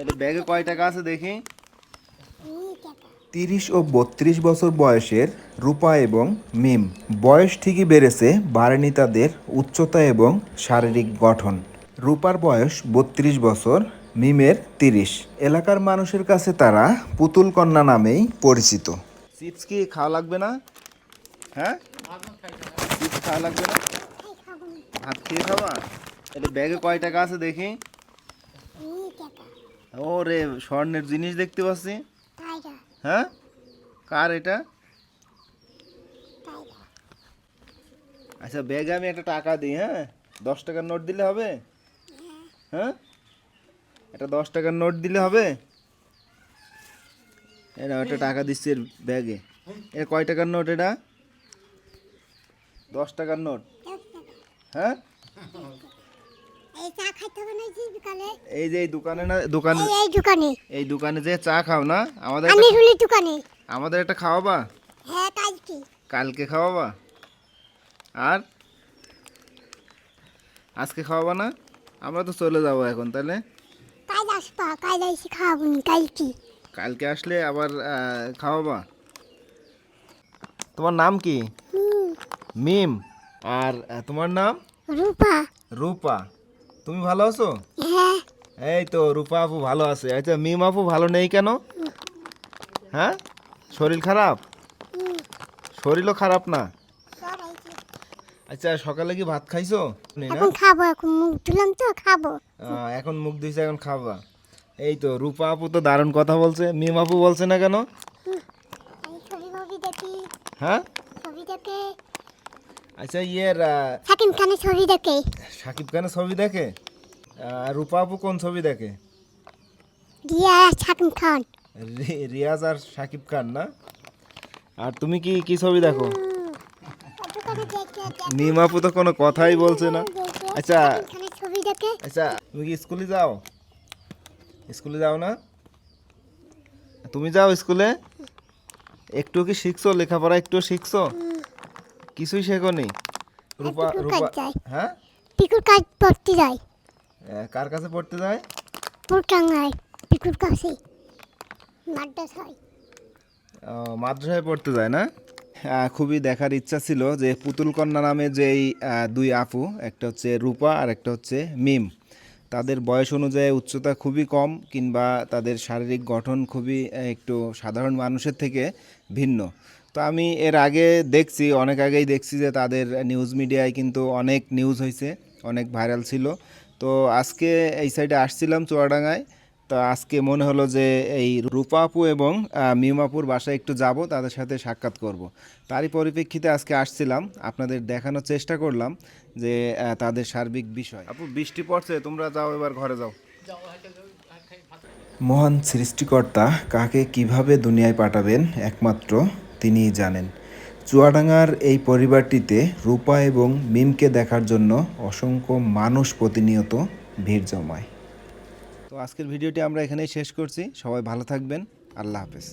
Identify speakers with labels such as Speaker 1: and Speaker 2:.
Speaker 1: এটা ব্যাগে কয় টাকা আছে দেখি?
Speaker 2: তিরিশ ও বত্রিশ বছর বয়সের রূপা এবং মিম। বয়স ঠিকই বেড়েছে বাড়েনি তাদের উচ্চতা এবং শারীরিক গঠন। রূপার বয়স বত্রিশ বছর মিমের তিরিশ। এলাকার মানুষের কাছে তারা পুতুল কন্যা নামেই পরিচিত।
Speaker 1: চিপস কি খাওয়া লাগবে না? হ্যাঁ? চিপস খাওয়া লাগবে না? ভাত খেয়ে খাওয়া এটা ব্যাগে কয় টাকা আছে দেখি? ও রে স্বর্ণের জিনিস দেখতে পাচ্ছি। হ্যাঁ? কার এটা? আচ্ছা ব্যাগে আমি একটা টাকা দিই হ্যাঁ? দশ টাকার নোট দিলে হবে? হ্যাঁ। একটা দশ টাকার নোট দিলে হবে? এটা একটা টাকা দিচ্ছি এর ব্যাগে। এর কয় টাকার নোট এটা? দশ টাকার নোট। হ্যাঁ?
Speaker 3: এই যে
Speaker 1: এই দোকানে না দোকানে
Speaker 3: এই দোকানে।
Speaker 1: এই দোকানে যে চা খাও না আমাদের
Speaker 3: আমি রুলি দোকানে।
Speaker 1: আমাদের একটা খাওয়াবা?
Speaker 3: হ্যাঁ কাজ কি
Speaker 1: কালকে খাওয়াবা? আর? আজকে খাওয়াবা না? আমরা তো চলে যাব এখন তাহলে?
Speaker 3: কাজ আসবা কাজ এসে খাওয়াবো নি কাজ কি
Speaker 1: কালকে আসলে আবার খাওয়াবা? তোমার নাম কি? মিম। আর তোমার নাম?
Speaker 3: রূপা।
Speaker 1: রূপা। তুমি ভালো আছো?
Speaker 3: হ্যাঁ।
Speaker 1: এই তো রূপা আপু ভালো আছে। আচ্ছা মিম আপু ভালো নেই কেন? হ্যাঁ? শরীর খারাপ? শরীরও খারাপ না? আচ্ছা সকালে কি ভাত খাইছো?
Speaker 3: এখন খাব এখন মুখ তুলাম তো খাব।
Speaker 1: এখন মুখ দিয়েছে এখন খাবা। এই তো রূপা আপু তো দারুণ কথা বলছে। মিম আপু বলছে না কেন? হ্যাঁ? আচ্ছা ইয়ের
Speaker 3: সাকিব খানের ছবি দেখে।
Speaker 1: সাকিব খানের ছবি দেখে? আর রূপা আপু কোন ছবি দেখে?
Speaker 3: দিয়া সাকিব খান।
Speaker 1: রিয়াজ আর সাকিব খান না? আর তুমি কি কি ছবি দেখো? আপু তো কোনো কথাই বলছে না। আচ্ছা আচ্ছা তুমি কি স্কুলে যাও? স্কুলে যাও না? তুমি যাও স্কুলে? একটু কি শিখছো? লেখাপড়া একটু শিখছো? কিছুই শেখোনি রূপা রূপা হ্যাঁ?
Speaker 3: পিকুর কাজ পড়তে যায়।
Speaker 1: কার কাছে পড়তে যায়?
Speaker 3: পুরটাঙ্গায় পিকুর কাছে। মাদ্রাস
Speaker 1: আহ, মাদ্রাসায় পড়তে যায় না? খুবই দেখার ইচ্ছা ছিল যে পুতুল কন্যা নামে যেই দুই আপু একটা হচ্ছে রূপা আর একটা হচ্ছে মিম। তাদের বয়স অনুযায়ী উচ্চতা খুবই কম কিংবা তাদের শারীরিক গঠন খুবই একটু সাধারণ মানুষের থেকে ভিন্ন। তো আমি এর আগে দেখছি অনেক আগেই দেখছি যে তাদের নিউজ মিডিয়ায় কিন্তু অনেক নিউজ হয়েছে অনেক ভাইরাল ছিল। তো আজকে এই সাইডে আসছিলাম চুয়াডাঙ্গায়। তো আজকে মনে হলো যে এই রূপা আপু এবং আহ, মিম আপুর বাসায় একটু যাব তাদের সাথে সাক্ষাৎ করব। তারই পরিপ্রেক্ষিতে আজকে আসছিলাম আপনাদের দেখানোর চেষ্টা করলাম যে তাদের সার্বিক বিষয়। আপু বৃষ্টি পড়ছে তোমরা যাও এবার ঘরে যাও।
Speaker 2: মহান সৃষ্টিকর্তা কাকে কীভাবে দুনিয়ায় পাঠাবেন একমাত্র তিনিই জানেন। চুয়াডাঙ্গার এই পরিবারটিতে রূপা এবং মিমকে দেখার জন্য অসংখ্য মানুষ প্রতিনিয়ত ভিড় জমায়।
Speaker 1: তো আজকের ভিডিওটি আমরা এখানেই শেষ করছি। সবাই ভালো থাকবেন। আল্লাহ হাফেজ।